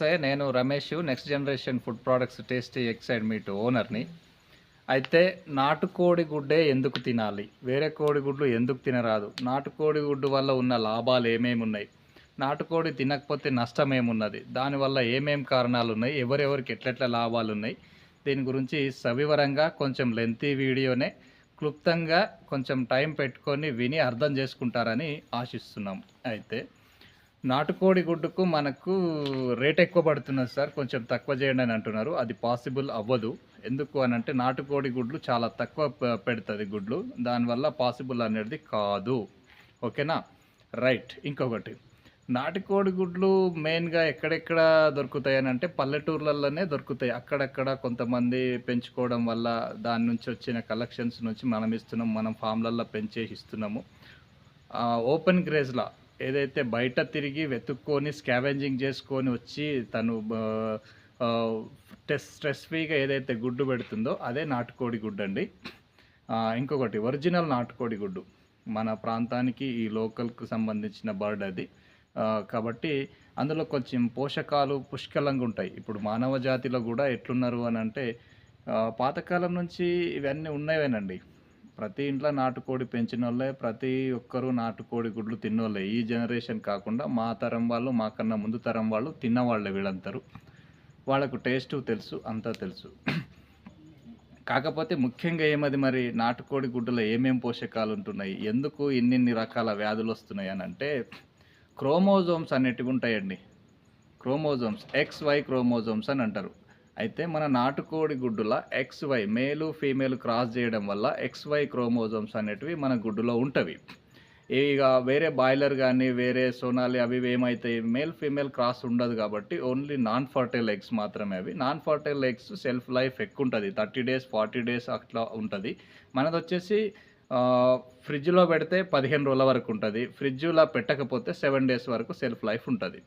నమస్తే నేను Ramesh next generation food products tasty Exide meat ఓనర్ని అయితే నాటుకోడి గుడ్డే ఎందుకు తినాలి? వేరే కోడిగుడ్లు ఎందుకు తినరాదు? నాటుకోడి గుడ్డు వల్ల ఉన్న లాభాలు ఏమేమి ఉన్నాయి? నాటుకోడి తినకపోతే నష్టం ఏమున్నది? దానివల్ల ఏమేం కారణాలు ఉన్నాయి? ఎవరెవరికి ఎట్లెట్ల లాభాలు ఉన్నాయి? దీని గురించి సవివరంగా కొంచెం లెంతీ వీడియోనే క్లుప్తంగా కొంచెం టైం పెట్టుకొని విని అర్థం చేసుకుంటారని ఆశిస్తున్నాం. అయితే నాటుకోడి గుడ్డుకు మనకు రేట్ ఎక్కువ పడుతున్నది సార్. కొంచెం తక్కువ చేయండి అని అంటున్నారు. అది పాసిబుల్ అవ్వదు. ఎందుకు అని అంటే నాటుకోడి గుడ్లు చాలా తక్కువ పెడుతుంది గుడ్లు. దానివల్ల పాసిబుల్ అనేది కాదు. ఓకేనా? రైట్. ఇంకొకటి. నాటుకోడి గుడ్లు మెయిన్గా ఎక్కడెక్కడ దొరుకుతాయి అని అంటే పల్లెటూర్లలోనే దొరుకుతాయి. అక్కడక్కడ కొంతమంది పెంచుకోవడం వల్ల దాని నుంచి వచ్చిన కలెక్షన్స్ నుంచి మనం ఇస్తున్నాం. మనం ఫామ్లల్లో పెంచేసి ఇస్తున్నాము. ఓపెన్ గ్రేజ్లా ఏదైతే బయట తిరిగి వెతుక్కొని స్కావెంజింగ్ చేసుకొని వచ్చి తను టెస్ స్ట్రెస్ ఫ్రీగా ఏదైతే గుడ్డు పెడుతుందో అదే నాటుకోడి గుడ్డు అండి ఇంకొకటి ఒరిజినల్ నాటుకోడి గుడ్డు. మన ప్రాంతానికి ఈ లోకల్కు సంబంధించిన బర్డ్ అది. కాబట్టి అందులో కొంచెం పోషకాలు పుష్కలంగా ఉంటాయి. ఇప్పుడు మానవ జాతిలో కూడా ఎట్లున్నారు అని అంటే పాతకాలం నుంచి ఇవన్నీ ఉన్నవేనండి. ప్రతి ఇంట్లో నాటుకోడి పెంచిన వాళ్ళే ప్రతి ఒక్కరూ నాటుకోడి గుడ్లు తిన్నోళ్ళే. ఈ జనరేషన్ కాకుండా మా తరం వాళ్ళు మాకన్నా ముందు తరం వాళ్ళు తిన్నవాళ్ళే వీళ్ళంతరూ వాళ్ళకు టేస్ట్ తెలుసు అంతా తెలుసు. కాకపోతే ముఖ్యంగా ఏమది మరి? నాటుకోడి గుడ్డులో ఏమేం పోషకాలు ఉంటున్నాయి? ఎందుకు ఇన్నిన్ని రకాల వ్యాధులు వస్తున్నాయి అని అంటే క్రోమోజోమ్స్ అనేటివి ఉంటాయండి. క్రోమోజోమ్స్ ఎక్స్ వై క్రోమోజోమ్స్ అని అంటారు. అయితే మన నాటుకోడి గుడ్డుల X Y male female cross చేయడం వల్ల ఎక్స్ వై క్రోమోజోమ్స్ అనేటివి మన గుడ్డులో ఉంటవి. ఇక వేరే బాయిలర్ కానీ వేరే సోనాలి అవి ఇవి ఏమైతాయి మేల్ ఫీమేల్ క్రాస్ ఉండదు కాబట్టి ఓన్లీ నాన్ ఫర్టైల్ ఎగ్స్ మాత్రమే అవి. Non fertile eggs self life ఎక్కువ ఉంటుంది థర్టీ డేస్ ఫార్టీ డేస్ అట్లా ఉంటుంది. మనది వచ్చేసి ఫ్రిడ్జ్లో పెడితే పదిహేను రోజుల వరకు ఉంటుంది. ఫ్రిడ్జ్లో పెట్టకపోతే సెవెన్ డేస్ వరకు సెల్ఫ్ లైఫ్ ఉంటుంది.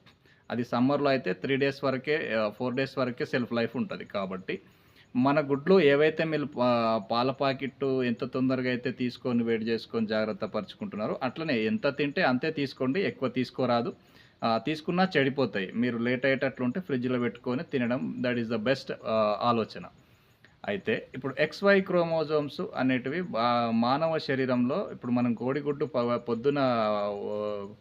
అది సమ్మర్లో అయితే త్రీ డేస్ వరకే ఫోర్ డేస్ వరకే సెల్ఫ్ లైఫ్ ఉంటుంది కాబట్టి. మన గుడ్లు ఏవైతే మీరు పాల ప్యాకెట్ ఎంత తొందరగా అయితే తీసుకొని వేడి చేసుకొని జాగ్రత్త పరుచుకుంటున్నారో అట్లనే ఎంత తింటే అంతే తీసుకోండి ఎక్కువ తీసుకోరాదు. తీసుకున్నా చెడిపోతాయి. మీరు లేట్ అయ్యేటట్లుంటే ఫ్రిడ్జ్లో పెట్టుకొని తినడం దట్ ఈస్ ద బెస్ట్ ఆలోచన. అయితే ఇప్పుడు ఎక్స్వై క్రోమోజోమ్స్ అనేటివి మానవ శరీరంలో ఇప్పుడు మనం కోడిగుడ్డు పొద్దున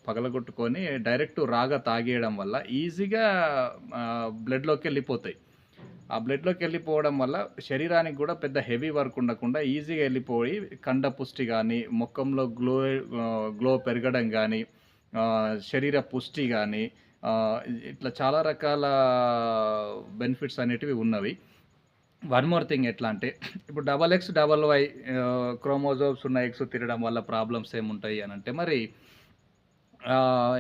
పగలగొట్టుకొని డైరెక్ట్ రాగా తాగేయడం వల్ల ఈజీగా బ్లడ్లోకి వెళ్ళిపోతాయి. ఆ బ్లడ్లోకి వెళ్ళిపోవడం వల్ల శరీరానికి కూడా పెద్ద హెవీ వర్క్ ఉండకుండా ఈజీగా వెళ్ళిపోయి కండ పుష్టి కానీ ముఖంలో గ్లో గ్లో పెరగడం కానీ శరీర పుష్టి కానీ ఇట్లా చాలా రకాల బెనిఫిట్స్ అనేటివి ఉన్నవి. వన్ మోర్ థింగ్ ఎట్లా అంటే ఇప్పుడు double X double Y chromosomes ఉన్న ఎగ్స్ తినడం వల్ల ప్రాబ్లమ్స్ ఏముంటాయి అని అంటే మరి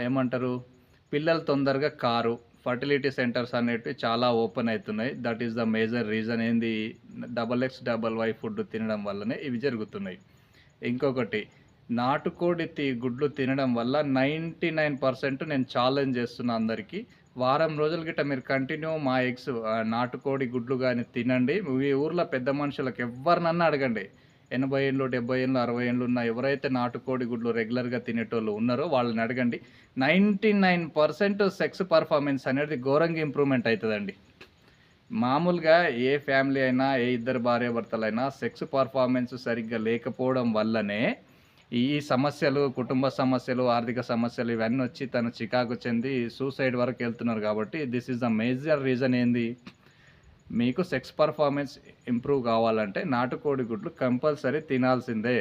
ఏమంటారు పిల్లలు తొందరగా కారు ఫర్టిలిటీ సెంటర్స్ అనేటివి చాలా ఓపెన్ అవుతున్నాయి. That is the major reason ఏంది double X double Y food తినడం వల్లనే ఇవి జరుగుతున్నాయి. ఇంకొకటి నాటుకోడి గుడ్లు తినడం వల్ల నైంటీ నైన్ పర్సెంట్ నేను ఛాలెంజ్ చేస్తున్నా అందరికీ వారం రోజుల గిట్ట మీరు కంటిన్యూ మా ఎగ్స్ నాటుకోడి గుడ్లు కానీ తినండి. మీ ఊర్లో పెద్ద మనుషులకు ఎవరినన్నా అడగండి. ఎనభై ఏళ్ళు డెబ్బై ఏళ్ళు అరవై ఏళ్ళు ఉన్న ఎవరైతే నాటుకోడి గుడ్లు రెగ్యులర్గా తినేటోళ్ళు ఉన్నారో వాళ్ళని అడగండి. Ninety nine percent sex performance అనేది ఘోరంగా ఇంప్రూవ్మెంట్ అవుతుందండి. మామూలుగా ఏ ఫ్యామిలీ అయినా ఏ ఇద్దరు భార్యాభర్తలైనా సెక్స్ పర్ఫార్మెన్స్ సరిగ్గా లేకపోవడం వల్లనే ఈ సమస్యలు కుటుంబ సమస్యలు ఆర్థిక సమస్యలు ఇవన్నీ వచ్చి తను చికాకు చెంది సూసైడ్ వరకు వెళ్తున్నారు కాబట్టి this is the major reason ఏంది? మీకు సెక్స్ పర్ఫార్మెన్స్ ఇంప్రూవ్ కావాలంటే నాటుకోడి గుడ్లు కంపల్సరీ తినాల్సిందే.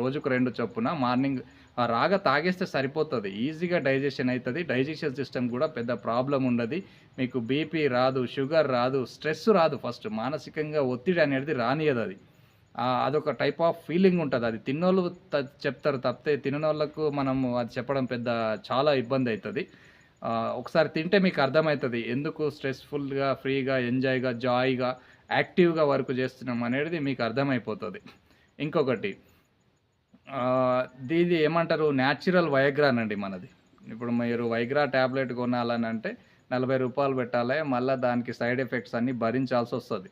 రోజుకు రెండు చొప్పున మార్నింగ్ ఆ రాగ తాగేస్తే సరిపోతుంది. ఈజీగా డైజెషన్ అవుతుంది డైజెషన్ సిస్టమ్ కూడా పెద్ద ప్రాబ్లం ఉండదు. మీకు బీపీ రాదు షుగర్ రాదు స్ట్రెస్ రాదు ఫస్ట్. మానసికంగా ఒత్తిడి అనేది రానియదు అది. అదొక టైప్ ఆఫ్ ఫీలింగ్ ఉంటుంది. అది తిన్నోళ్ళు చెప్తారు తప్పితే తిననోళ్ళకు మనము అది చెప్పడం పెద్ద చాలా ఇబ్బంది అవుతుంది ఒకసారి తింటే మీకు అర్థమవుతుంది ఎందుకు స్ట్రెస్ఫుల్గా ఫ్రీగా ఎంజాయ్గా జాయ్గా యాక్టివ్గా వర్క్ చేస్తున్నాం అనేది మీకు అర్థమైపోతుంది. ఇంకొకటి దీది ఏమంటారు? న్యాచురల్ వైగ్రాన్ అండి మనది. ఇప్పుడు మీరు వైగ్రా ట్యాబ్లెట్ కొనాలని అంటే నలభై రూపాయలు పెట్టాలి మళ్ళీ దానికి సైడ్ ఎఫెక్ట్స్ అన్నీ భరించాల్సి వస్తుంది.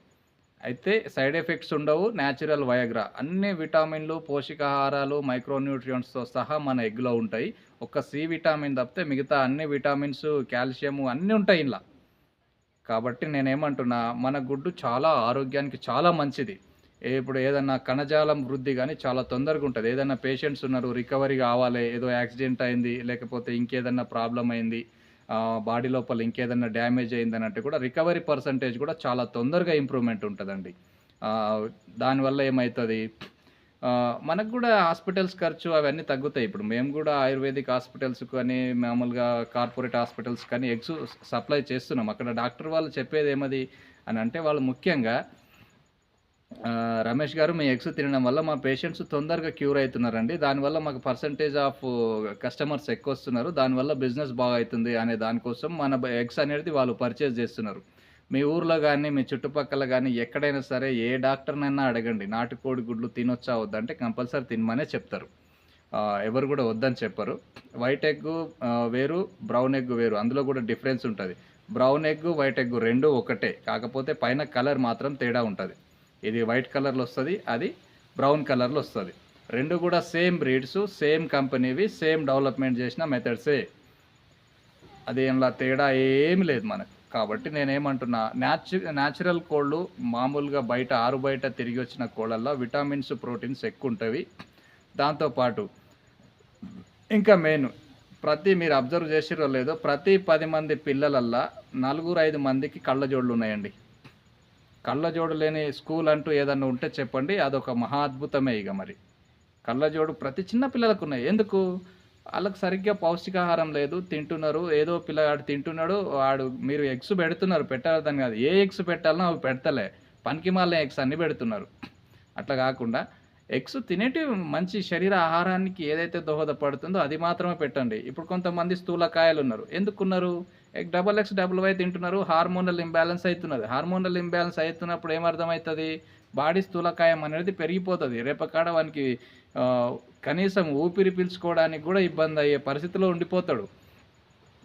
అయితే సైడ్ ఎఫెక్ట్స్ ఉండవు. న్యాచురల్ వయగ్రా అన్ని విటామిన్లు పోషకాహారాలు మైక్రోన్యూట్రియంట్స్తో సహా మన ఎగ్లో ఉంటాయి. ఒక్క సి విటామిన్ తప్పితే మిగతా అన్ని విటామిన్స్ కాల్షియము అన్నీ ఉంటాయి ఇలా కాబట్టి నేనేమంటున్నా మన గుడ్డు చాలా ఆరోగ్యానికి చాలా మంచిది. ఇప్పుడు ఏదన్నా కణజాలం వృద్ధి కానీ చాలా తొందరగా ఉంటుంది. ఏదైనా పేషెంట్స్ ఉన్నారు రికవరీ కావాలి ఏదో యాక్సిడెంట్ అయింది లేకపోతే ఇంకేదన్నా ప్రాబ్లం అయింది బాడీ లోపల ఇంకేదైనా డ్యామేజ్ అయింది కూడా రికవరీ పర్సంటేజ్ కూడా చాలా తొందరగా ఇంప్రూవ్మెంట్ ఉంటుందండి. దానివల్ల ఏమవుతుంది మనకు కూడా హాస్పిటల్స్ ఖర్చు అవన్నీ తగ్గుతాయి. ఇప్పుడు మేము కూడా ఆయుర్వేదిక్ హాస్పిటల్స్ కానీ మామూలుగా కార్పొరేట్ హాస్పిటల్స్ కానీ ఎగ్స్ సప్లై చేస్తున్నాం. అక్కడ డాక్టర్ వాళ్ళు చెప్పేది ఏమది అని అంటే వాళ్ళు ముఖ్యంగా రమేష్ గారు మీ ఎగ్స్ తినడం వల్ల మా పేషెంట్స్ తొందరగా క్యూర్ అవుతున్నారండి. దానివల్ల మాకు పర్సంటేజ్ ఆఫ్ కస్టమర్స్ ఎక్కువ వస్తున్నారు. దానివల్ల బిజినెస్ బాగా అవుతుంది అనే దానికోసం మన ఎగ్స్ అనేది వాళ్ళు పర్చేజ్ చేస్తున్నారు. మీ ఊర్లో కానీ మీ చుట్టుపక్కల కానీ ఎక్కడైనా సరే ఏ డాక్టర్నైనా అడగండి. నాటుకోడి గుడ్లు తినొచ్చా వద్దంటే కంపల్సరీ తినమనే చెప్తారు. ఎవరు కూడా వద్దని చెప్పరు. వైట్ ఎగ్ వేరు బ్రౌన్ ఎగ్ వేరు. అందులో కూడా డిఫరెన్స్ ఉంటుంది. బ్రౌన్ ఎగ్ వైట్ ఎగ్ రెండు ఒకటే. కాకపోతే పైన కలర్ మాత్రం తేడా ఉంటుంది. ఇది వైట్ కలర్లో వస్తుంది అది బ్రౌన్ కలర్లో వస్తుంది. రెండు కూడా సేమ్ బ్రీడ్స్ సేమ్ కంపెనీవి సేమ్ డెవలప్మెంట్ చేసిన మెథడ్సే. అది ఏంలా తేడా ఏమి లేదు మనకు. కాబట్టి నేనేమంటున్నా న్యాచు న్యాచురల్ కోళ్ళు మామూలుగా బయట ఆరు బయట తిరిగి వచ్చిన కోళ్ళల్లో విటమిన్స్ ప్రోటీన్స్ ఎక్కువ ఉంటాయి దాంతోపాటు ఇంకా మెయిన్ ప్రతి మీరు అబ్జర్వ్ చేసిరో లేదో ప్రతి పది మంది పిల్లలల్లా నలుగురు ఐదు మందికి కళ్ళజోళ్ళు ఉన్నాయండి. కళ్ళజోడు లేని స్కూల్ అంటూ ఏదన్నా ఉంటే చెప్పండి అదొక మహా అద్భుతమే ఇక మరి. కళ్ళజోడు ప్రతి చిన్న పిల్లలకు ఉన్నాయి ఎందుకు? వాళ్ళకి సరిగ్గా పౌష్టికాహారం లేదు తింటున్నారు ఏదో పిల్లగాడు తింటున్నాడు వాడు మీరు ఎగ్స్ పెడుతున్నారు పెట్టాలని కాదు. ఏ ఎగ్స్ పెట్టాలనో అవి పెడతలే. పనికి మాలిన ఎగ్స్ అన్ని పెడుతున్నారు. అట్లా కాకుండా ఎగ్స్ తినేటి మంచి శరీర ఆహారానికి ఏదైతే దోహదపడుతుందో అది మాత్రమే పెట్టండి. ఇప్పుడు కొంతమంది స్థూలకాయలు ఉన్నారు ఎందుకున్నారు? డబల్ ఎక్స్ డబుల్ వై తింటున్నారు హార్మోనల్ ఇంబ్యాలెన్స్ అవుతున్నది. హార్మోనల్ ఇంబ్యాలెన్స్ అవుతున్నప్పుడు ఏమర్థమవుతుంది? బాడీ స్థూలకాయం అనేది పెరిగిపోతుంది. రేపకాడ వానికి కనీసం ఊపిరి పీల్చుకోవడానికి కూడా ఇబ్బంది అయ్యే పరిస్థితిలో ఉండిపోతాడు.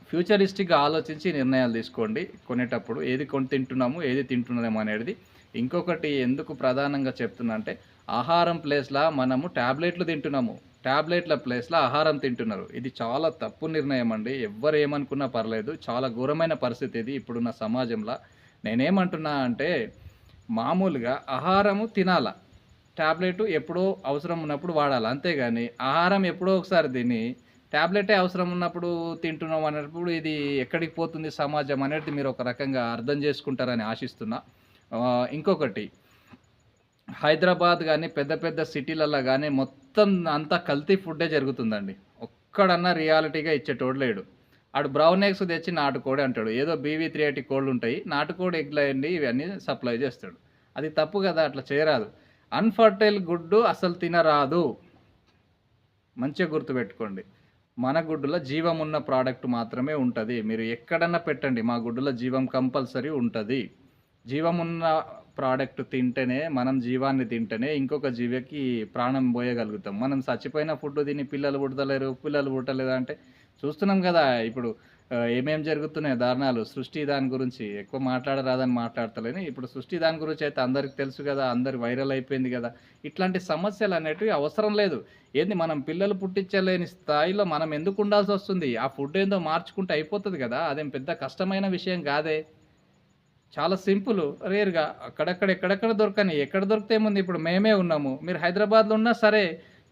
ఫ్యూచరిస్టిక్గా ఆలోచించి నిర్ణయాలు తీసుకోండి. కొనేటప్పుడు ఏది కొని తింటున్నాము ఏది తింటున్నాము అనేది. ఇంకొకటి ఎందుకు ప్రధానంగా చెప్తున్నా అంటే ఆహారం ప్లేస్లో మనము ట్యాబ్లెట్లు తింటున్నాము. ట్యాబ్లెట్ల ప్లేస్లో ఆహారం తింటున్నారు. ఇది చాలా తప్పు నిర్ణయం అండి. ఎవ్వరు ఏమనుకున్నా పర్లేదు. చాలా ఘోరమైన పరిస్థితి ఇది ఇప్పుడున్న సమాజంలో. నేనేమంటున్నా అంటే మామూలుగా ఆహారము తినాల. ట్యాబ్లెట్ ఎప్పుడో అవసరం ఉన్నప్పుడు వాడాలి. అంతేగాని ఆహారం ఎప్పుడో ఒకసారి తిని ట్యాబ్లెటే అవసరం ఉన్నప్పుడు తింటున్నాం అనేటప్పుడు ఇది ఎక్కడికి పోతుంది సమాజం అనేది మీరు ఒక రకంగా అర్థం చేసుకుంటారని ఆశిస్తున్నా. ఇంకొకటి హైదరాబాద్ కానీ పెద్ద పెద్ద సిటీలలో కానీ మొత్తం మొత్తం అంతా కల్తీ ఫుడ్డే జరుగుతుందండి. ఒక్కడన్నా రియాలిటీగా ఇచ్చేటోడు లేడు. ఆడు బ్రౌన్ ఎగ్స్ తెచ్చి నాటుకోడి అంటాడు. ఏదో బీవీ త్రీ ఎయిటీ కోళ్ళు ఉంటాయి నాటుకోడి ఎగ్లు అయ్యండి ఇవన్నీ సప్లై చేస్తాడు. అది తప్పు కదా అట్లా చేయరాదు. అన్ఫర్టైల్ గుడ్డు అసలు తినరాదు. మంచిగా గుర్తుపెట్టుకోండి. మన గుడ్డులో జీవం ఉన్న ప్రోడక్ట్ మాత్రమే ఉంటుంది. మీరు ఎక్కడన్నా పెట్టండి మా గుడ్డులో జీవం కంపల్సరీ ఉంటుంది. జీవం ఉన్న ప్రోడక్ట్ తింటేనే మనం జీవాన్ని తింటేనే ఇంకొక జీవికి ప్రాణం పోయగలుగుతాం. మనం చచ్చిపోయిన ఫుడ్ తిని పిల్లలు పుట్టలేరు పిల్లలు పుట్టలేదు అంటే చూస్తున్నాం కదా ఇప్పుడు ఏమేం జరుగుతున్నాయి దారుణాలు. సృష్టి దాని గురించి ఎక్కువ మాట్లాడరాదని మాట్లాడతలేని. ఇప్పుడు సృష్టి దాని గురించి అయితే అందరికి తెలుసు కదా అందరు వైరల్ అయిపోయింది కదా. ఇట్లాంటి సమస్యలు అనేటివి అవసరం లేదు. ఏంది మనం పిల్లలు పుట్టించలేని స్థాయిలో మనం ఎందుకు ఉండాల్సి వస్తుంది? ఆ ఫుడ్ ఏందో మార్చుకుంటే అయిపోతుంది కదా అదేం పెద్ద కష్టమైన విషయం కాదే? చాలా సింపుల్ రేర్గా. అక్కడక్కడ ఎక్కడెక్కడ దొరకని ఎక్కడ దొరికితే ఏముంది? ఇప్పుడు మేమే ఉన్నాము. మీరు హైదరాబాద్లో ఉన్నా సరే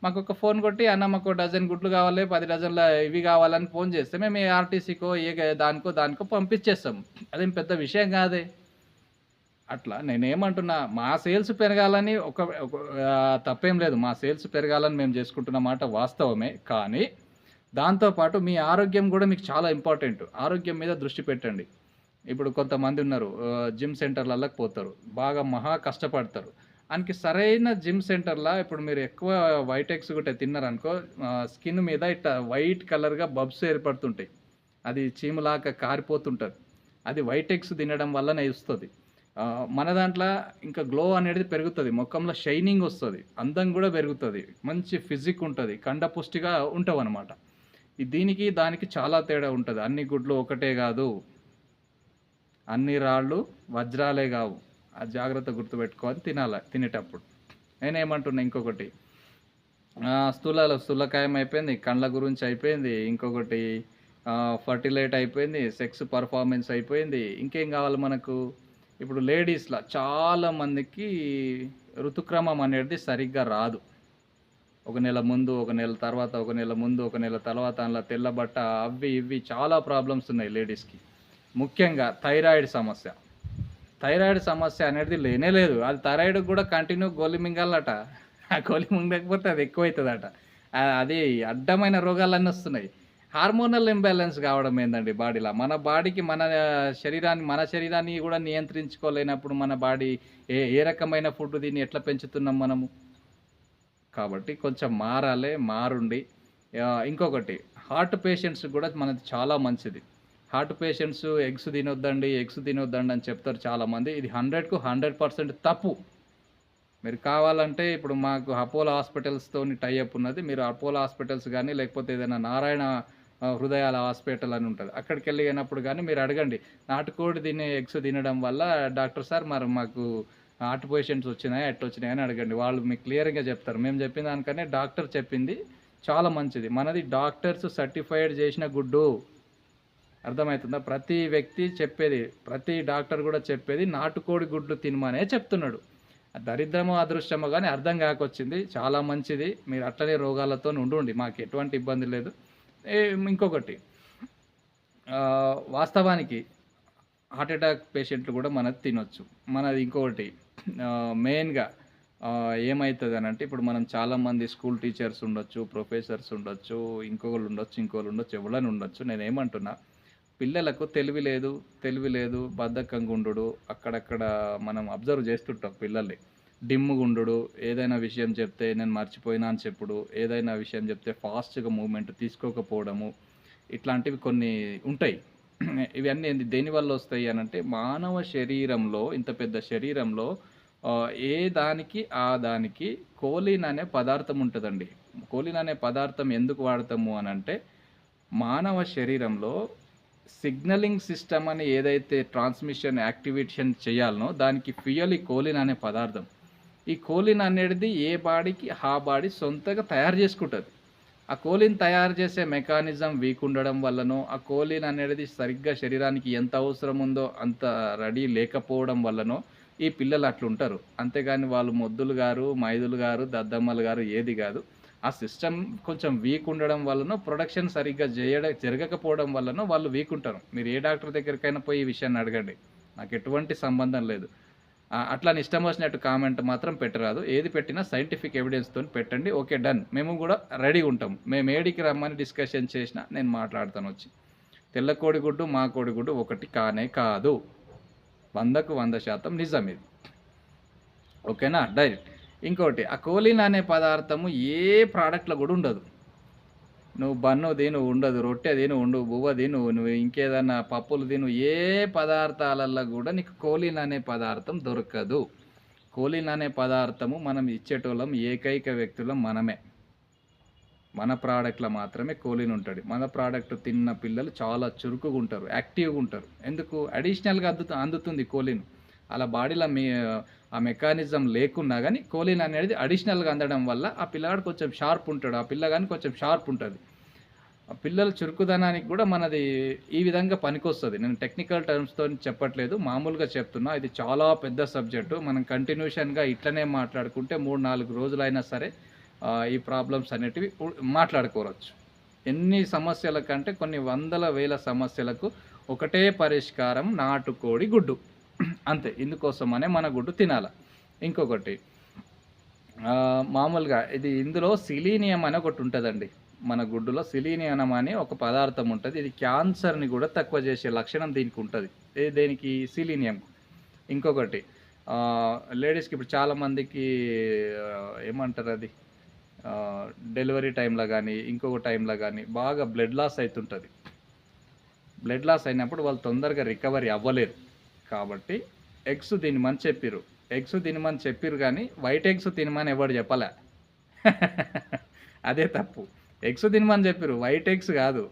మాకు ఒక ఫోన్ కొట్టి అన్న మాకు డజన్ గుడ్లు కావాలి పది డజన్ల ఇవి కావాలని ఫోన్ చేస్తే మేము ఏ ఆర్టీసీకో ఏ దానికో దానికో పంపించేస్తాం. అదేం పెద్ద విషయం కాదే. అట్లా నేనేమంటున్నా మా సేల్స్ పెరగాలని ఒక తప్పేం లేదు. మా సేల్స్ పెరగాలని మేము చేసుకుంటున్న మాట వాస్తవమే. కానీ దాంతోపాటు మీ ఆరోగ్యం కూడా మీకు చాలా ఇంపార్టెంట్. ఆరోగ్యం మీద దృష్టి పెట్టండి. ఇప్పుడు కొంతమంది ఉన్నారు జిమ్ సెంటర్లలోకి పోతారు బాగా మహా కష్టపడతారు. ఆయనకి సరైన జిమ్ సెంటర్లో ఇప్పుడు మీరు ఎక్కువ వైట్ ఎగ్స్ కూడా తిన్నారనుకో స్కిన్ మీద ఇట్లా వైట్ కలర్గా బబ్స్ ఏర్పడుతుంటాయి. అది చీమలాగా కారిపోతుంటుంది. అది వైట్ ఎగ్స్ తినడం వల్లనే ఇస్తుంది మన దాంట్లో ఇంకా గ్లో అనేది పెరుగుతుంది. ముఖంలో షైనింగ్ వస్తుంది. అందం కూడా పెరుగుతుంది. మంచి ఫిజిక్ ఉంటుంది. కండపుష్టిగా ఉంటావు అనమాట దీనికి దానికి చాలా తేడా ఉంటుంది. అన్ని గుడ్లు ఒకటే కాదు. అన్ని రాళ్ళు వజ్రాలే కావు. ఆ జాగ్రత్త గుర్తుపెట్టుకొని తినాలి తినేటప్పుడు. నేను ఏమంటున్నా ఇంకొకటి? స్థూలాలు స్థూలకాయం అయిపోయింది కండ్ల గురించి అయిపోయింది ఇంకొకటి ఫర్టిలైట్ అయిపోయింది సెక్స్ పర్ఫార్మెన్స్ అయిపోయింది. ఇంకేం కావాలి మనకు? ఇప్పుడు లేడీస్లో చాలా మందికి ఋతుక్రమం అనేది సరిగ్గా రాదు. ఒక నెల ముందు ఒక నెల తర్వాత ఒక నెల ముందు ఒక నెల తర్వాత అందులో తెల్లబట్ట అవి ఇవి చాలా ప్రాబ్లమ్స్ ఉన్నాయి లేడీస్కి. ముఖ్యంగా థైరాయిడ్ సమస్య. థైరాయిడ్ సమస్య అనేది లేనే లేదు. అది థైరాయిడ్ కూడా కంటిన్యూ గోలి మింగాలట. ఆ గోలి మింగకపోతే అది ఎక్కువవుతుందట అది అడ్డమైన రోగాలన్నీ వస్తున్నాయి. హార్మోనల్ ఇంబ్యాలెన్స్ కావడం ఏందండి బాడీలో? మన బాడీకి మన శరీరాన్ని మన శరీరాన్ని కూడా నియంత్రించుకోలేనప్పుడు మన బాడీ ఏ ఏ రకమైన ఫుడ్ దీన్ని ఎట్లా పెంచుతున్నాం మనము? కాబట్టి కొంచెం మారాలి మారుండి. ఇంకొకటి హార్ట్ పేషెంట్స్ కూడా మనది చాలా మంచిది. హార్ట్ పేషెంట్స్ ఎగ్స్ తినొద్దండి ఎగ్స్ తినొద్దండి అని చెప్తారు చాలామంది. ఇది హండ్రెడ్కు హండ్రెడ్ పర్సెంట్ తప్పు. మీరు కావాలంటే ఇప్పుడు మాకు అపోలో హాస్పిటల్స్తో టైఅప్ ఉన్నది. మీరు అపోలో హాస్పిటల్స్ కానీ లేకపోతే ఏదైనా నారాయణ హృదయాల హాస్పిటల్ అని ఉంటుంది. అక్కడికి వెళ్ళినప్పుడు కానీ మీరు అడగండి. నాటుకోడి తినే ఎగ్స్ తినడం వల్ల డాక్టర్ సార్ మరి మాకు హార్ట్ పేషెంట్స్ వచ్చినాయా ఎట్లా వచ్చినాయి అని అడగండి. వాళ్ళు మీకు క్లియర్గా చెప్తారు. మేము చెప్పిన దానికనే డాక్టర్ చెప్పింది చాలా మంచిది. మనది డాక్టర్స్ సర్టిఫైడ్ చేసిన గుడ్డు. అర్థమవుతుందా? ప్రతి వ్యక్తి చెప్పేది ప్రతి డాక్టర్ కూడా చెప్పేది నాటుకోడి గుడ్లు తినమనే చెప్తున్నాడు. దరిద్రమో అదృష్టమో కానీ అర్థం కాకొచ్చింది. చాలా మంచిది. మీరు అట్లనే రోగాలతో ఉండండి. మాకు ఎటువంటి ఇబ్బంది లేదు. ఏ, ఇంకొకటి. వాస్తవానికి హార్ట్ అటాక్ పేషెంట్లు కూడా మనది తినొచ్చు. మనది ఇంకొకటి మెయిన్గా ఏమవుతుంది అని అంటే ఇప్పుడు మనం చాలామంది స్కూల్ టీచర్స్ ఉండొచ్చు ప్రొఫెసర్స్ ఉండొచ్చు ఇంకొకళ్ళు ఉండొచ్చు ఇంకొకళ్ళు ఉండొచ్చు ఎవరైనా ఉండొచ్చు. నేను ఏమంటున్నా పిల్లలకు తెలివి లేదు తెలివి లేదు బద్ధకంగా ఉండు అక్కడక్కడ మనం అబ్జర్వ్ చేస్తుంటాం పిల్లల్ని. డిమ్ముగుండు ఏదైనా విషయం చెప్తే నేను మర్చిపోయినా అని చెప్పుడు ఏదైనా విషయం చెప్తే ఫాస్ట్గా మూమెంట్ తీసుకోకపోవడము ఇట్లాంటివి కొన్ని ఉంటాయి. ఇవన్నీ ఏంది దేనివల్ల వస్తాయి అని అంటే మానవ శరీరంలో ఇంత పెద్ద శరీరంలో ఏ దానికి ఆ దానికి కోలిన్ అనే పదార్థం ఉంటుందండి. కోలిన్ అనే పదార్థం ఎందుకు వాడతాము అని అంటే మానవ శరీరంలో సిగ్నలింగ్ సిస్టమ్ అని ఏదైతే ట్రాన్స్మిషన్ యాక్టివేషన్ చేయాలనో దానికి ఫ్యూయల్ ఈ కోలిన్ అనే పదార్థం. ఈ కోలిన్ అనేది ఏ బాడీకి ఆ బాడీ సొంతగా తయారు చేసుకుంటుంది. ఆ కోలిన్ తయారు చేసే మెకానిజం వీక్ ఉండడం వల్లనో ఆ కోలిన్ అనేది సరిగ్గా శరీరానికి ఎంత అవసరం ఉందో అంత రెడీ లేకపోవడం వల్లనో ఈ పిల్లలు అట్లుంటారు. అంతేగాని వాళ్ళు మొద్దులు గారు మైదులు గారు దద్దమ్మలు గారు ఏది కాదు. ఆ సిస్టమ్ కొంచెం వీక్ ఉండడం వలన ప్రొడక్షన్ సరిగ్గా చేయడ జరగకపోవడం వలన వాళ్ళు వీక్ ఉంటారు. మీరు ఏ డాక్టర్ దగ్గరికైనా పోయి ఈ విషయాన్ని అడగండి. నాకు ఎటువంటి సంబంధం లేదు. అట్లా ఇష్టం వచ్చినట్టు కామెంట్ మాత్రం పెట్టరాదు. ఏది పెట్టినా సైంటిఫిక్ ఎవిడెన్స్తో పెట్టండి. Okay done. మేము కూడా రెడీ ఉంటాం. మేము ఏడికి రమ్మని డిస్కషన్ చేసినా నేను మాట్లాడతాను వచ్చి. తెల్ల కోడిగుడ్డు మా కోడిగుడ్డు ఒకటి కానే కాదు. వందకు వంద శాతం నిజం ఇది. ఓకేనా? డైరెక్ట్. ఇంకోటి ఆ కోలిన్ అనే పదార్థము ఏ ప్రోడక్ట్లో కూడా ఉండదు. నువ్వు బన్ను తిను ఉండదు రొట్టె తిను ఉండు బువ్వ తిను నువ్వు ఇంకేదన్నా పప్పులు తిను ఏ పదార్థాలలో కూడా నీకు కోలిన్ అనే పదార్థం దొరకదు. కోలిన్ అనే పదార్థము మనం ఇచ్చేటోళ్ళం ఏకైక వ్యక్తులం మనమే. మన ప్రోడక్ట్లో మాత్రమే కోలిన్ ఉంటుంది. మన ప్రోడక్ట్ తిన్న పిల్లలు చాలా చురుకుగా ఉంటారు యాక్టివ్గా ఉంటారు. ఎందుకు? అడిషనల్గా అందుతు అందుతుంది కోలిన్. అలా బాడీలో మీ ఆ మెకానిజం లేకున్నా కానీ కోలిన్ అనేది అడిషనల్గా అందడం వల్ల ఆ పిల్లగాడు కొంచెం షార్ప్ ఉంటాడు ఆ పిల్లగాని కొంచెం షార్ప్ ఉంటుంది. పిల్లల చురుకుదనానికి కూడా మనది ఈ విధంగా పనికొస్తుంది. నేను టెక్నికల్ టర్మ్స్తో చెప్పట్లేదు మామూలుగా చెప్తున్నా. ఇది చాలా పెద్ద సబ్జెక్టు. మనం కంటిన్యూషన్గా ఇట్లనే మాట్లాడుకుంటే మూడు నాలుగు రోజులైనా సరే ఈ ప్రాబ్లమ్స్ అనేటివి మాట్లాడుకోవచ్చు. ఎన్ని సమస్యల కంటే కొన్ని వందల వేల సమస్యలకు ఒకటే పరిష్కారం నాటుకోడి గుడ్డు. అంతే ఇందుకోసమనే మన గుడ్డు తినాలి. ఇంకొకటి మామూలుగా ఇది ఇందులో సిలీనియం అని ఒకటి ఉంటుందండి. మన గుడ్డులో సిలీనియం అని ఒక పదార్థం ఉంటుంది. ఇది క్యాన్సర్ని కూడా తక్కువ చేసే లక్షణం దీనికి ఉంటుంది. దేనికి? సిలీనియం. ఇంకొకటి లేడీస్కి ఇప్పుడు చాలామందికి ఏమంటారు అది? డెలివరీ టైంలో కానీ ఇంకొక టైంలో కానీ బాగా బ్లడ్ లాస్ అవుతుంటుంది బ్లడ్ లాస్ అయినప్పుడు వాళ్ళు తొందరగా రికవరీ అవ్వలేరు. కాబట్టి ఎగ్స్ తినమని చెప్పిర్రు. ఎగ్స్ తినమని చెప్పిర్రు కానీ వైట్ ఎగ్స్ తినమని ఎవడు చెప్పలే? అదే తప్పు. ఎగ్స్ తినమని చెప్పిర్రు. వైట్ ఎగ్స్ కాదు.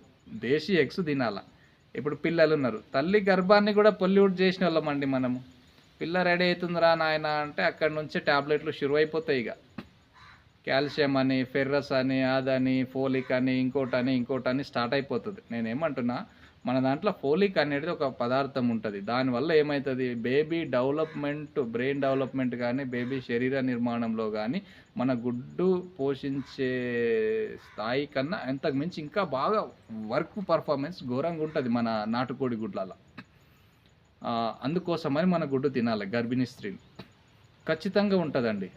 దేశీ ఎగ్స్ తినాల. ఇప్పుడు పిల్లలు ఉన్నారు. తల్లి గర్భాన్ని కూడా పొల్యూట్ చేసిన వాళ్ళమండి మనము. పిల్ల రెడీ అవుతుందిరా నాయన అంటే అక్కడి నుంచి ట్యాబ్లెట్లు షురు అయిపోతాయి ఇక. కాల్షియం అని ఫెర్రస్ అని అదని ఫోలిక్ అని ఇంకోటని ఇంకోటని స్టార్ట్ అయిపోతుంది. నేనేమంటున్నా మన దాంట్లో ఫోలిక్ అనేది ఒక పదార్థం ఉంటుంది. దానివల్ల ఏమవుతుంది బేబీ డెవలప్మెంట్ బ్రెయిన్ డెవలప్మెంట్ కానీ బేబీ శరీర నిర్మాణంలో కానీ మన గుడ్డు పోషించే స్థాయి కన్నా ఎంతకు మించి ఇంకా బాగా వర్క్ పర్ఫార్మెన్స్ ఘోరంగా ఉంటుంది మన నాటుకోడి గుడ్లలో అందుకోసమని మన గుడ్డు తినాలి గర్భిణీ స్త్రీలు. ఖచ్చితంగా ఉంటుందండి.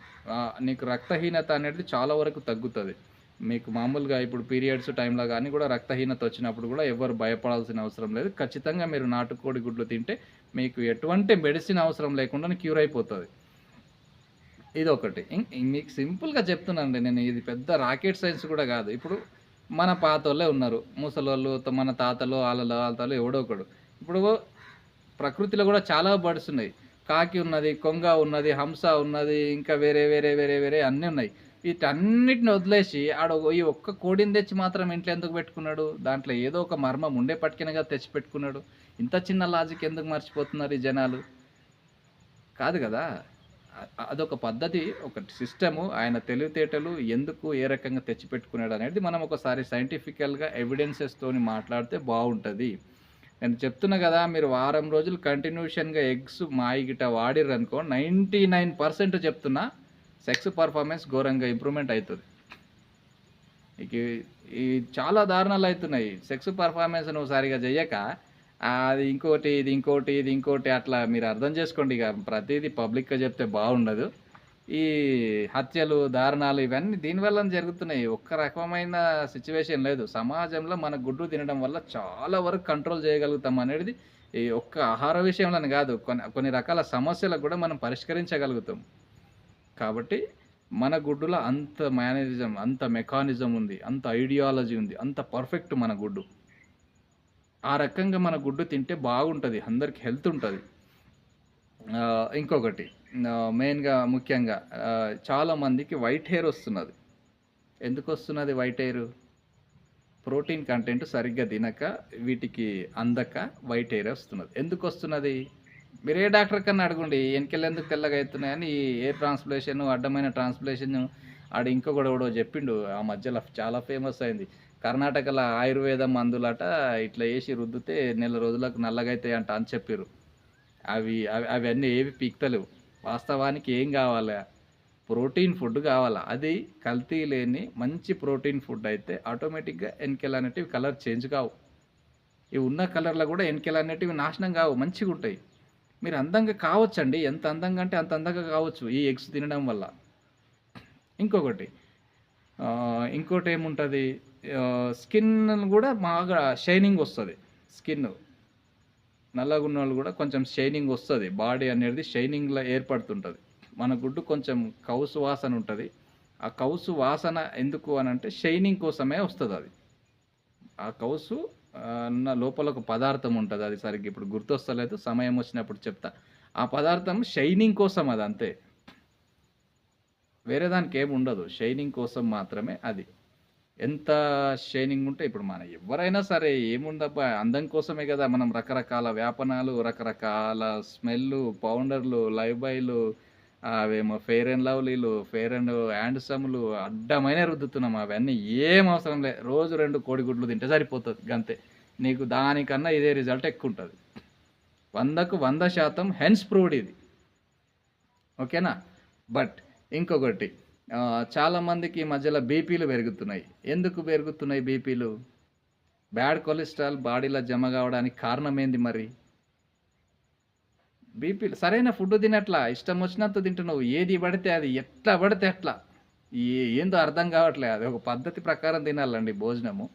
నీకు రక్తహీనత అనేది చాలా వరకు తగ్గుతుంది. మీకు మామూలుగా ఇప్పుడు పీరియడ్స్ టైంలో కానీ కూడా రక్తహీనత వచ్చినప్పుడు కూడా ఎవరు భయపడాల్సిన అవసరం లేదు. ఖచ్చితంగా మీరు నాటుకోడి గుడ్లు తింటే మీకు ఎటువంటి మెడిసిన్ అవసరం లేకుండా క్యూర్ అయిపోతుంది. ఇది ఒకటి ఇం- మీకు సింపుల్గా చెప్తున్నానండి నేను. ఇది పెద్ద రాకెట్ సైన్స్ కూడా కాదు. ఇప్పుడు మన పాతోళ్ళే ఉన్నారు. ముసలోళ్ళు మన తాతలు వాళ్ళలో వాళ్ళతో ఎవడో ఒకడు. ఇప్పుడు ప్రకృతిలో కూడా చాలా బర్డ్స్ ఉన్నాయి. కాకి ఉన్నది కొంగ ఉన్నది హంస ఉన్నది ఇంకా వేరే వేరే వేరే వేరే అన్నీ ఉన్నాయి. వీటన్నిటిని వదిలేసి ఆడ ఈ ఒక్క కోడిని తెచ్చి మాత్రం ఇంట్లో ఎందుకు పెట్టుకున్నాడు? దాంట్లో ఏదో ఒక మర్మం ఉండే పట్టుకినగా తెచ్చి పెట్టుకున్నాడు. ఇంత చిన్న లాజిక్ ఎందుకు మర్చిపోతున్నారు ఈ జనాలు? కాదు కదా. అదొక పద్ధతి ఒక సిస్టము ఆయన తెలివితేటలు ఎందుకు ఏ రకంగా తెచ్చిపెట్టుకున్నాడు అనేది మనం ఒకసారి సైంటిఫికల్గా ఎవిడెన్సెస్ తోని మాట్లాడితే బాగుంటుంది. నేను చెప్తున్నా కదా మీరు వారం రోజులు కంటిన్యూషన్గా ఎగ్స్ మాయిగిట వాడిర్రు అనుకో నైంటీ నైన్ పర్సెంట్ చెప్తున్నా సెక్స్ పర్ఫార్మెన్స్ ఘోరంగా ఇంప్రూవ్మెంట్ అవుతుంది. ఇక ఈ చాలా దారుణాలు అవుతున్నాయి. సెక్స్ పర్ఫార్మెన్స్ నువ్వు సరిగా చెయ్యక అది ఇంకోటి ఇది ఇంకోటి ఇది ఇంకోటి అట్లా మీరు అర్థం చేసుకోండి. ఇక ప్రతిదీ పబ్లిక్గా చెప్తే బాగుండదు. ఈ హత్యలు దారుణాలు ఇవన్నీ దీనివల్ల జరుగుతున్నాయి. ఒక్క రకమైన సిచ్యువేషన్ లేదు. సమాజంలో మన గుడ్డు తినడం వల్ల చాలా వరకు కంట్రోల్ చేయగలుగుతాం అనేది ఈ ఒక్క ఆహార విషయంలోనే కాదు. కొన్ని కొన్ని రకాల సమస్యలకు కూడా మనం పరిష్కరించగలుగుతాం. కాబట్టి మన గుడ్డులో అంత మేనేజం అంత మెకానిజం ఉంది అంత ఐడియాలజీ ఉంది అంత పర్ఫెక్ట్ మన గుడ్డు. ఆ రకంగా మన గుడ్డు తింటే బాగుంటుంది అందరికి హెల్త్ ఉంటుంది. ఇంకొకటి మెయిన్గా ముఖ్యంగా చాలామందికి చాలా మందికి వైట్ హెయిర్ వస్తున్నది. ఎందుకు వస్తున్నది వైట్ హెయిర్? ప్రోటీన్ కంటెంట్ సరిగ్గా తినక వీటికి అందక వైట్ హెయిర్ వస్తున్నది. ఎందుకు వస్తున్నది? మీరు ఏ డాక్టర్ కన్నా అడగండి వెనకెళ్ళి ఎందుకు తెల్లగా అవుతున్నాయని ఏ ట్రాన్స్ప్లేషన్ అడ్డమైన ట్రాన్స్ప్లేషన్ ఆడ ఇంకొకడు ఎవడో చెప్పిండు ఆ మధ్యలో చాలా ఫేమస్ అయింది. కర్ణాటకలో ఆయుర్వేద మందులట ఇట్లా వేసి రుద్దితే నెల రోజులకు నల్లగైతాయి అంట అని చెప్పారు అవి అవి అవన్నీ ఏవి పీక్తలేవు. వాస్తవానికి ఏం కావాలి? ప్రోటీన్ ఫుడ్ కావాలా? అది కల్తీ లేని మంచి ప్రోటీన్ ఫుడ్ అయితే ఆటోమేటిక్గా ఎన్కెల్ అనేటివి కలర్ చేంజ్ కావు. ఇవి ఉన్న కలర్లో కూడా ఎన్కెల్ అనేటివి నాశనం కావు మంచిగా ఉంటాయి మీరు అందంగా కావచ్చండి. ఎంత అందంగా అంటే అంత అందంగా కావచ్చు ఈ ఎగ్స్ తినడం వల్ల. ఇంకొకటి ఇంకోటి ఏముంటుంది? స్కిన్ కూడా బాగా షైనింగ్ వస్తుంది. స్కిన్ నల్లగా ఉన్న వాళ్ళు కూడా కొంచెం షైనింగ్ వస్తుంది. బాడీ అనేది షైనింగ్లో ఏర్పడుతుంటుంది. మన గుడ్డు కొంచెం కౌసు వాసన ఉంటుంది. ఆ కౌసు వాసన ఎందుకు అని అంటే షైనింగ్ కోసమే వస్తుంది అది ఆ కౌసు అన్న లోపల ఒక పదార్థం ఉంటుంది అది సరిగ్గా ఇప్పుడు గుర్తొస్తలేదు సమయం వచ్చినప్పుడు చెప్తా. ఆ పదార్థం షైనింగ్ కోసం అది అంతే. వేరే దానికి ఏమి ఉండదు షైనింగ్ కోసం మాత్రమే అది. ఎంత షైనింగ్ ఉంటే ఇప్పుడు మన ఎవరైనా సరే ఏముందబ్బా అందం కోసమే కదా మనం రకరకాల వ్యాపనాలు రకరకాల స్మెల్లు పౌండర్లు లైవ్ అవేమో ఫెయిర్ అండ్ లవ్లీలు ఫెయిర్ అండ్ హ్యాండ్సమ్లు అడ్డమైన రుద్దుతున్నాం. అవన్నీ ఏం అవసరం లే. రోజు రెండు కోడిగుడ్లు తింటే సరిపోతుంది గంతే. నీకు దానికన్నా ఇదే రిజల్ట్ ఎక్కువ ఉంటుంది వందకు వంద శాతం హెన్స్ ప్రూవ్డ్ ఇది. ఓకేనా? బట్ ఇంకొకటి చాలామందికి ఈ మధ్యలో బీపీలు పెరుగుతున్నాయి. ఎందుకు పెరుగుతున్నాయి బీపీలు? బ్యాడ్ కొలెస్ట్రాల్ బాడీలో జమ కావడానికి కారణం ఏంది మరి? బీపీలు సరైన ఫుడ్ తినట్లా ఇష్టం వచ్చినంత తింటున్నావు. ఏది పడితే అది ఎట్లా పడితే అట్లా. ఏందో అర్థం కావట్లే. అది ఒక పద్ధతి ప్రకారం తినాలండి భోజనము.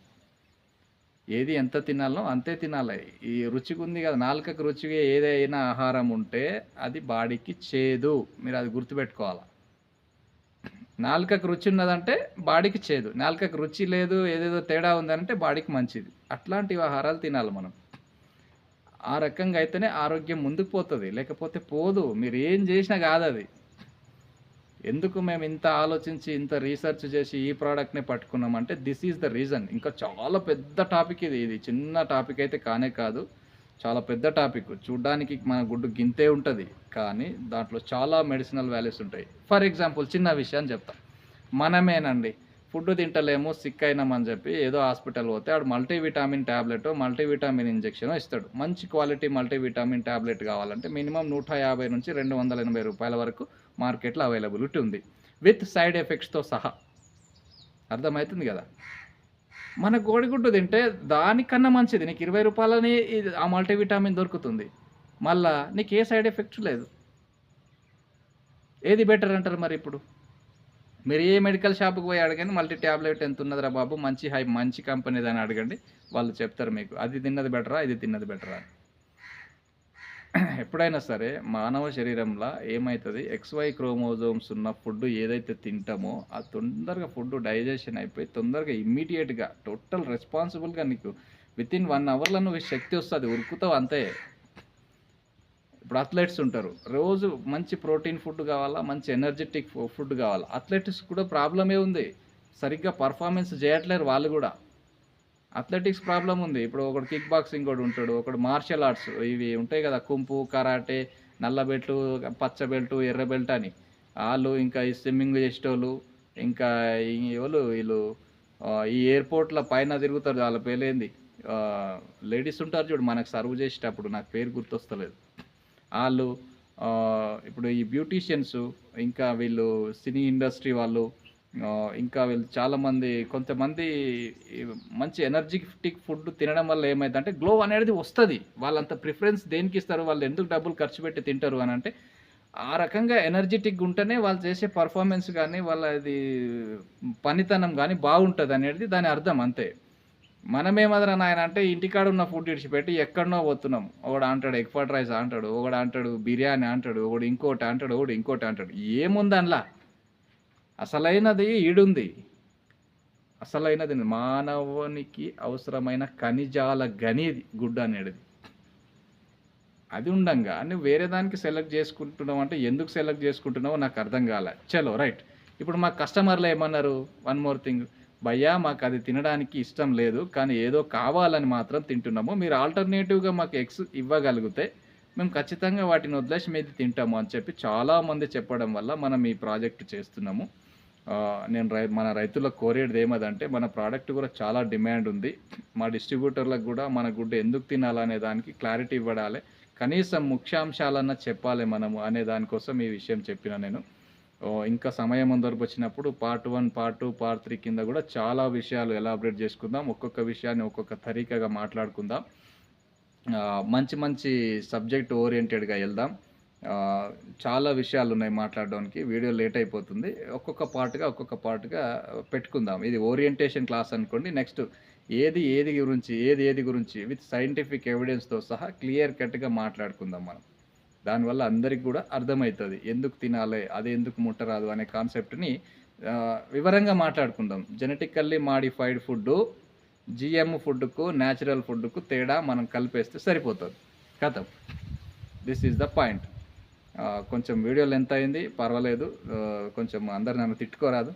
ఏది ఎంత తినాలో అంతే తినాలి. ఈ రుచిగా ఉంది కదా నాలుకకు రుచిగా ఏదైనా ఆహారం ఉంటే అది బాడీకి చేదు. మీరు అది గుర్తుపెట్టుకోవాలి. నాలుకకు రుచి ఉన్నదంటే బాడీకి చేదు. నాలుకకు రుచి లేదు ఏదేదో తేడా ఉందంటే బాడీకి మంచిది. అట్లాంటి ఆహారాలు తినాలి మనం. ఆ రకంగా అయితేనే ఆరోగ్యం ముందుకు పోతుంది. లేకపోతే పోదు. మీరు ఏం చేసినా కాదు అది ఎందుకు మేము ఇంత ఆలోచించి ఇంత రీసెర్చ్ చేసి ఈ ప్రోడక్ట్ని పట్టుకున్నామంటే దిస్ ఈజ్ ద రీజన్. ఇంకా చాలా పెద్ద టాపిక్ ఇది. ఇది చిన్న టాపిక్ అయితే కానే కాదు. చాలా పెద్ద టాపిక్. చూడ్డానికి మన గుడ్డు గింతే ఉంటుంది. కానీ దాంట్లో చాలా మెడిసినల్ వాల్యూస్ ఉంటాయి. ఫర్ ఎగ్జాంపుల్ చిన్న విషయాన్ని చెప్తా. మనమేనండి. ఫుడ్ తింటలేము సిక్ అయినామని చెప్పి ఏదో హాస్పిటల్ పోతే ఆడు మల్టీవిటామిన్ ట్యాబ్లెట్ మల్టీవిటామిన్ ఇంజెక్షన్ ఇస్తాడు. మంచి క్వాలిటీ మల్టీవిటామిన్ ట్యాబ్లెట్ కావాలంటే మినిమం నూట యాభై నుంచి రెండు వందల ఎనభై రూపాయల వరకు మార్కెట్లో అవైలబిలిటీ ఉంది. విత్ సైడ్ ఎఫెక్ట్స్తో సహా. అర్థమవుతుంది కదా? మన కోడిగుడ్డు తింటే దానికన్నా మంచిది. నీకు ఇరవై రూపాయలని ఆ మల్టీవిటామిన్ దొరుకుతుంది. మళ్ళా నీకు ఏ సైడ్ ఎఫెక్ట్స్ లేదు. ఏది బెటర్ అంటారు మరి ఇప్పుడు? మీరు ఏ మెడికల్ షాప్కి పోయి అడగండి మల్టీ ట్యాబ్లెట్ ఎంత ఉన్నదిరా బాబు మంచి హై మంచి కంపెనీ అని అడగండి వాళ్ళు చెప్తారు మీకు. అది తిన్నది బెటరా ఇది తిన్నది బెటరా ఎప్పుడైనా సరే మానవ శరీరంలో ఏమవుతుంది ఎక్స్వై క్రోమోజోమ్స్ ఉన్న ఫుడ్ ఏదైతే తింటామో ఆ తొందరగా ఫుడ్ డైజెషన్ అయిపోయి తొందరగా ఇమ్మీడియట్గా టోటల్ రెస్పాన్సిబుల్గా నీకు విత్ ఇన్ వన్ అవర్లో నువ్వు శక్తి వస్తుంది ఉరుకుతావు అంతే. ఇప్పుడు అథ్లెట్స్ ఉంటారు. రోజు మంచి ప్రోటీన్ ఫుడ్ కావాలా? మంచి ఎనర్జెటిక్ ఫుడ్ కావాలా? అథ్లెటిక్స్ కూడా ప్రాబ్లమే ఉంది. సరిగ్గా పర్ఫార్మెన్స్ చేయట్లేరు వాళ్ళు కూడా. అథ్లెటిక్స్ ప్రాబ్లం ఉంది. ఇప్పుడు ఒకడు కిక్ బాక్సింగ్ కూడా ఉంటాడు ఒకడు మార్షల్ ఆర్ట్స్ ఇవి ఉంటాయి కదా కుంపు కరాటే నల్ల బెల్టు పచ్చ బెల్ట్ ఎర్ర బెల్ట్ అని. వాళ్ళు ఇంకా ఈ స్విమ్మింగ్ చేసేటోళ్ళు ఇంకా వాళ్ళు వీళ్ళు ఈ ఎయిర్పోర్ట్ల పైన తిరుగుతారు. వాళ్ళ పేరేంది? లేడీస్ ఉంటారు చూడు మనకు సర్వ్ చేసేటప్పుడు. నాకు పేరు గుర్తొస్తలేదు. వాళ్ళు ఇప్పుడు ఈ బ్యూటీషియన్స్ ఇంకా వీళ్ళు సినీ ఇండస్ట్రీ వాళ్ళు ఇంకా వీళ్ళు చాలామంది కొంతమంది మంచి ఎనర్జెటిక్ ఫుడ్ తినడం వల్ల ఏమైందంటే గ్లో అనేది వస్తుంది. వాళ్ళంత ప్రిఫరెన్స్ దేనికి ఇస్తారు? వాళ్ళు ఎందుకు డబ్బులు ఖర్చు పెట్టి తింటారు అని అంటే ఆ రకంగా ఎనర్జెటిక్ ఉంటేనే వాళ్ళు చేసే పర్ఫార్మెన్స్ కానీ వాళ్ళది పనితనం కానీ బాగుంటుంది అనేది దాని అర్థం అంతే. మనమేమదరా నాయన అంటే ఇంటికాడ ఉన్న ఫుడ్ ఇడిచిపెట్టి ఎక్కడనో పోతున్నాం. ఒకడు అంటాడు ఎగ్ ఫ్రైడ్ రైస్ అంటాడు ఒకడు అంటాడు బిర్యానీ అంటాడు ఒకడు ఇంకోటి అంటాడు ఒకడు ఇంకోటి అంటాడు. ఏముంది అందులో? అసలైనది ఈడుంది. అసలైనది మానవునికి అవసరమైన ఖనిజాల గనిది గుడ్డ అనేది అది ఉండంగా. నువ్వు వేరే దానికి సెలెక్ట్ చేసుకుంటున్నావు అంటే ఎందుకు సెలెక్ట్ చేసుకుంటున్నావో నాకు అర్థం కాలే. చలో రైట్. ఇప్పుడు మా కస్టమర్లు ఏమన్నారు? One more thing. భయ్యా మాకు అది తినడానికి ఇష్టం లేదు కానీ ఏదో కావాలని మాత్రం తింటున్నాము. మీరు ఆల్టర్నేటివ్గా మాకు ఎగ్స్ ఇవ్వగలిగితే మేము ఖచ్చితంగా వాటిని వదిలేసి మీది తింటాము అని చెప్పి చాలామంది చెప్పడం వల్ల మనం ఈ ప్రాజెక్ట్ చేస్తున్నాము. నేను రై మన రైతులకు కోరేది ఏమదంటే మన ప్రోడక్ట్ కూడా చాలా డిమాండ్ ఉంది. మా డిస్ట్రిబ్యూటర్లకు కూడా మన గుడ్డు ఎందుకు తినాలనే దానికి క్లారిటీ ఇవ్వడాలి. కనీసం ముఖ్యాంశాలన్నా చెప్పాలి మనము అనే దానికోసం ఈ విషయం చెప్పిన నేను. ఇంకా సమయం అందరికి వచ్చినప్పుడు part one part two part three కింద కూడా చాలా విషయాలు ఎలాబరేట్ చేసుకుందాం. ఒక్కొక్క విషయాన్ని ఒక్కొక్క తరీకగా మాట్లాడుకుందాం. మంచి మంచి సబ్జెక్ట్ ఓరియంటెడ్గా వెళ్దాం. చాలా విషయాలు ఉన్నాయి మాట్లాడడానికి. వీడియో లేట్ అయిపోతుంది. ఒక్కొక్క పార్ట్గా ఒక్కొక్క పార్ట్గా పెట్టుకుందాం. ఇది ఓరియంటేషన్ క్లాస్ అనుకోండి. నెక్స్ట్ ఏది ఏది గురించి ఏది ఏది గురించి విత్ సైంటిఫిక్ ఎవిడెన్స్తో సహా క్లియర్ కట్గా మాట్లాడుకుందాం మనం. దానివల్ల అందరికి కూడా అర్థమవుతుంది. ఎందుకు తినాలి అది ఎందుకు ముట్టరాదు అనే కాన్సెప్ట్ని వివరంగా మాట్లాడుకుందాం. జెనెటికల్లీ మాడిఫైడ్ ఫుడ్ జిఎం ఫుడ్కు న్యాచురల్ ఫుడ్కు తేడా మనం కలిపేస్తే సరిపోతుంది. కథం. This is the point. కొంచెం వీడియోలు ఎంత అయింది పర్వాలేదు. కొంచెం అందరు నన్ను తిట్టుకోరాదు.